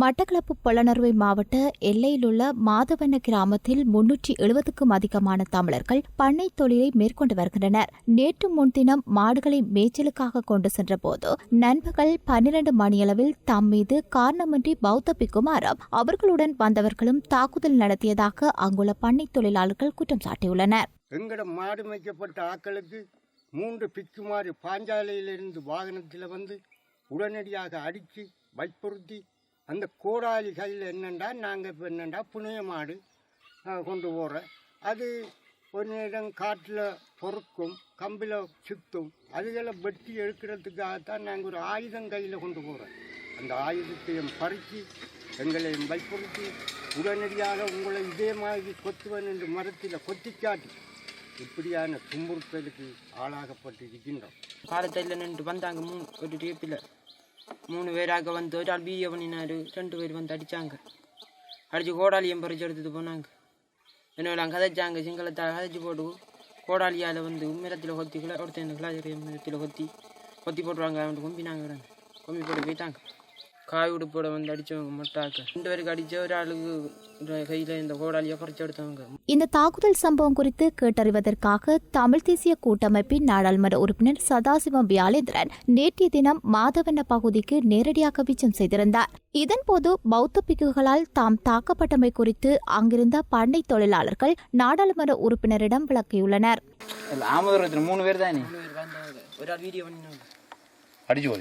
மட்டக்களப்பு பொலனறுவை மாவட்ட எல்லையிலுள்ள மாதவன கிராமத்தில் முன்னூற்றி எழுபதுக்கும் அதிகமான தமிழர்கள் பண்ணை தொழிலை மேற்கொண்டு வருகின்றனர். நேற்று முன்தினம் மாடுகளை மேய்ச்சலுக்காக கொண்டு சென்றபோது நண்பகல் பன்னிரண்டு மணியளவில் தம் மீது காரணமின்றி பௌத்த பிக்குமாரும் அவர்களுடன் வந்தவர்களும் தாக்குதல் நடத்தியதாக அங்குள்ள பண்ணை தொழிலாளர்கள் குற்றம் சாட்டியுள்ளனர். எங்கட மாடு மேய்க்கப்பட்ட ஆக்களுக்கு மூன்று பிக்குமாறு பாஞ்சாலையிலிருந்து வாகனத்தில் வந்து உடனடியாக அடித்து வற்புறுத்தி அந்த கோடாலி கையில் என்னண்டா நாங்கள் இப்போ என்னெண்டா புனைய மாடு கொண்டு போகிறோம் அது ஒரு நேரம் காட்டில் பொறுக்கும் கம்பில் சுத்தும். அதுகளை வெட்டி எடுக்கிறதுக்காகத்தான் நாங்கள் ஒரு ஆயுதம் கையில் கொண்டு போகிறோம் அந்த ஆயுதத்தையும் பறித்து எங்களையும் வற்புறுத்தி உடனடியாக உங்களை இதே மாதிரி கொத்துவன் என்று மரத்தில் கொத்தி காட்டி இப்படியான துன்புறுத்தலுக்கு ஆளாகப்பட்டு இருக்கின்றோம் காலத்தில் நின்று வந்தாங்க மூணு ஒரு டேப்பில் மூணு பேராக வந்து ஒரு ஆள் பிஏ பண்ணினாரு. ரெண்டு பேர் வந்து அடித்தாங்க அடித்து கோடாலியம் பறிச்சு எடுத்துட்டு போனாங்க. என்னெல்லாம் கதைச்சாங்க. சிங்களத்தை கதைச்சி போட்டு கோடாலியால் வந்து உம்மிரத்தில் கொத்தி கிளா ஒருத்தன் கிளாஜரிய கொத்தி கொத்தி போட்டுருவாங்க. அவன் கும்பினாங்க. கும்பி போட்டு போயிட்டாங்க. காய் உடுப்போட வந்து அடித்தவங்க மொட்டாக்க. ரெண்டு பேருக்கு அடித்த ஒரு ஆளுக்கு கையில் இந்த கோடாலியை எடுத்தவங்க. இந்த தாக்குதல் சம்பவம் குறித்து கேட்டறிவதற்காக தமிழ் தேசிய கூட்டமைப்பின் நாடாளுமன்ற உறுப்பினர் சதாசிவம் வியாழேந்திரன் நேற்றைய தினம் மாதவன பகுதிக்கு நேரடியாக விஜயம் செய்திருந்தார். இதன்போது பௌத்த பிக்குகளால் தாம் தாக்கப்பட்டமை குறித்து அங்கிருந்த பண்ணை தொழிலாளர்கள் நாடாளுமன்ற உறுப்பினரிடம் விளக்கியுள்ளனர். மூணு பேர் தானே? அடிச்சு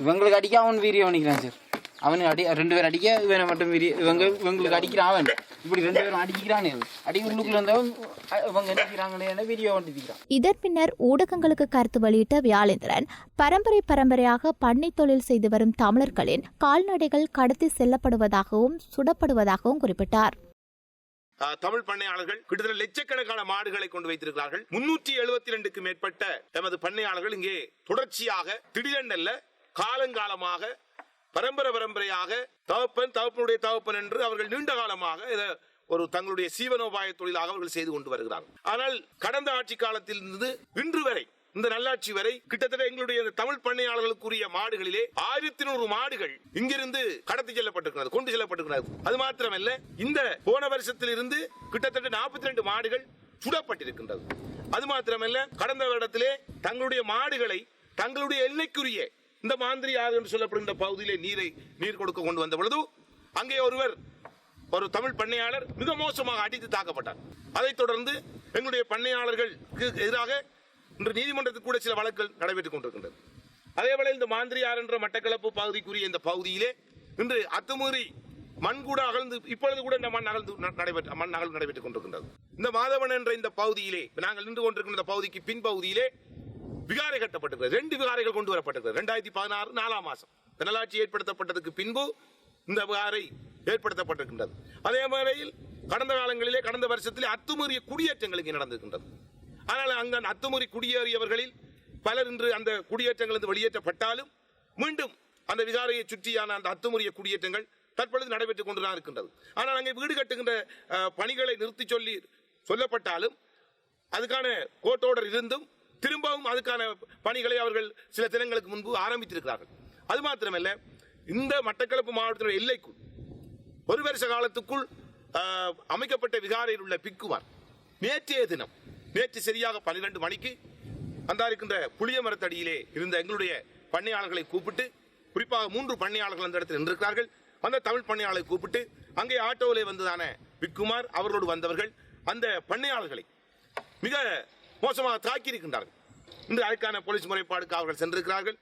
இவங்களுக்கு அடிக்க அவன் வீரியம் பண்ணிக்கிறான் சார் அவனு அடி ரெண்டு பேர் அடிக்க இவனை மட்டும் வீரிய இவங்க இவங்களுக்கு அடிக்கிறான் அவன். இப்படி ரெண்டு பேரும் அடிக்கிறானே அடி உள்ளுக்குள்ள இருந்தவன் இதன் பின்னர் ஊடகங்களுக்கு கருத்து வெளியிட்ட வியாழேந்திரன் பரம்பரை பரம்பரையாக பண்ணை தொழில் செய்து வரும் தமிழர்களின் கால்நடைகள் கடத்தி செல்லப்படுவதாகவும் சுடப்படுவதாகவும் குறிப்பிட்டார். ஆஹ், தமிழ் பண்ணையாளர்கள் கிட்டத்தட்ட லட்சக்கணக்கான மாடுகளை கொண்டு வைத்திருக்கிறார்கள். முன்னூற்றி எழுபத்தி ரெண்டுக்கு மேற்பட்ட எமது பண்ணையாளர்கள் இங்கே தொடர்ச்சியாக திடீரென்றல்ல காலங்காலமாக பரம்பரை பரம்பரையாக தகப்பன் தகப்பனுடைய தகப்பன் என்று அவர்கள் நீண்ட காலமாக இதை ஒரு தங்களுடைய சீவனோபாய தொழிலாக அவர்கள் செய்து கொண்டு வருகிறார்கள். ஆனால் கடந்த ஆட்சி காலத்தில் இருந்து இன்று வரை இந்த நல்லாட்சி வரை கிட்டத்தட்ட எங்களுடைய இந்த தமிழ் பண்ணையாளர்களுக்குரிய மாடுகளிலே ஆயிரத்தி நூறு மாடுகள் இங்கிருந்து கடத்தி செல்லப்பட்டிருக்கிறது கொண்டு செல்லப்பட்டிருக்கிறது. அது மாத்திரமல்ல இந்த போன வருஷத்தில் இருந்து கிட்டத்தட்ட நாற்பத்தி ரெண்டு மாடுகள் சுடப்பட்டிருக்கின்றது. அது மாத்திரமல்ல கடந்த வருடத்திலே தங்களுடைய மாடுகளை தங்களுடைய எல்லைக்குரிய இந்த மாந்திரி ஆறு என்று சொல்லப்படும் இந்த பகுதியிலே நீரை நீர் கொடுக்க கொண்டு வந்த பொழுது அங்கே ஒருவர் ஒரு தமிழ் பண்ணையாளர் மிக மோசமாக அடித்து தாக்கப்பட்டார். அதைத் தொடர்ந்து எங்களுடைய பண்ணையாளர்களுக்கு எதிராக இன்று நீதிமன்றத்தில் கூட சில வழக்குகள் நடைபெற்றுக் கொண்டிருக்கின்றது அதேவேளை இந்த மாந்திரியார் என்ற மட்டக்களப்பு பகுதிக்குரிய இந்த பகுதியிலே இன்று அத்துமீறி மண் கூட அகழ்ந்து இப்பொழுது கூட இந்த மண் அகழ்ந்து ந- நடைபெற்ற மண் அகழ்ந்து நடைபெற்றுக் கொண்டிருக்கின்றது. இந்த மாதவன் என்ற இந்த பகுதியிலே நாங்கள் நின்று கொண்டிருக்கின்ற இந்த பகுதிக்கு பின்பகுதியிலே விகாரை கட்டப்பட்டிருக்கிறது. ரெண்டு விகாரைகள் கொண்டு வரப்பட்டிருக்கிறது. ரெண்டாயிரத்தி பதினாறு நாலாம் மாசம். இந்த நல்லாட்சி ஏற்படுத்தப்பட்டதுக்கு பின்பு இந்த விகாரை ஏற்படுத்தப்பட்டிருக்கின்றது. அதே வேளையில் கடந்த காலங்களிலே கடந்த வருஷத்திலே அத்துமீறிய குடியேற்றங்கள் இங்கே நடந்திருக்கின்றது. ஆனால் அங்க அத்துமீறி குடியேறியவர்களில் பலர் இன்று அந்த குடியேற்றங்களிருந்து வெளியேற்றப்பட்டாலும் மீண்டும் அந்த விகாரையை சுற்றியான அந்த அத்துமீறிய குடியேற்றங்கள் தற்பொழுது நடைபெற்றுக் கொண்டுதான் இருக்கின்றது. ஆனால் அங்கே வீடு கட்டுகின்ற பணிகளை நிறுத்தி சொல்லி சொல்லப்பட்டாலும் அதுக்கான கோர்ட் ஆர்டர் இருந்தும் திரும்பவும் அதுக்கான பணிகளை அவர்கள் சில தினங்களுக்கு முன்பு ஆரம்பித்திருக்கிறார்கள். அது மாத்திரமல்ல இந்த மட்டக்களப்பு மாவட்டத்தினுடைய எல்லைக்குள் ஒரு வருஷ காலத்துக்குள் அமைக்கப்பட்ட விகாரையில் உள்ள பிக்குமார் நேற்றைய தினம் நேற்று சரியாக பன்னிரண்டு மணிக்கு அந்த இருக்கின்ற புளிய மரத்தடியிலே இருந்த எங்களுடைய பண்ணையாளர்களை கூப்பிட்டு குறிப்பாக மூன்று பண்ணையாளர்கள் அந்த இடத்தில் நின்றிருக்கிறார்கள். அந்த தமிழ் பண்ணையாளரை கூப்பிட்டு அங்கே ஆட்டோவிலே வந்ததான விக்குமார் அவர்களோடு வந்தவர்கள் அந்த பண்ணையாளர்களை மிக மோசமாக தாக்கி இருக்கின்றார்கள் இன்று அதற்கான போலீஸ் முறைப்பாடுக்கு அவர்கள் சென்றிருக்கிறார்கள்.